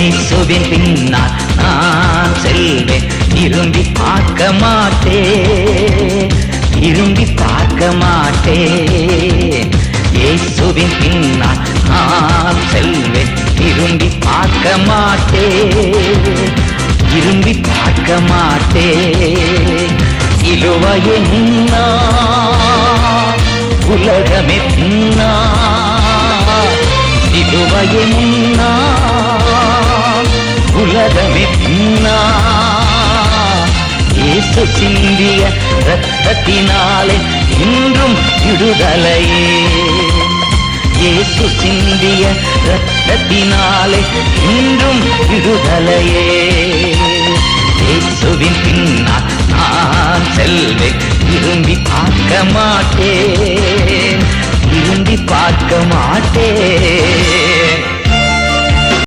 இயேசுவின் பின்னால் நான் செல்வேன். திரும்பி பார்க்க மாட்டேன். திரும்பி பார்க்க மாட்டேன். இயேசுவின் பின்னால் நான் செல்வேன். திரும்பி பார்க்க மாட்டேன். திரும்பி பார்க்க மாட்டேன். சிலுவையை முன்னா உலகமே பின்னா சிலுவையை முன்னா ரத்தமே பின்னா. இயேசு சிந்திய ரத்தத்தினாலே இன்றும் விடுதலையே. இயேசு சிந்திய ரத்தத்தினாலே இன்றும் விடுதலையே. இயேசுவின் பின்னால் நான் செல்வேன் திரும்பி பார்க்க மாட்டேன். திரும்பி பார்க்க மாட்டேன்.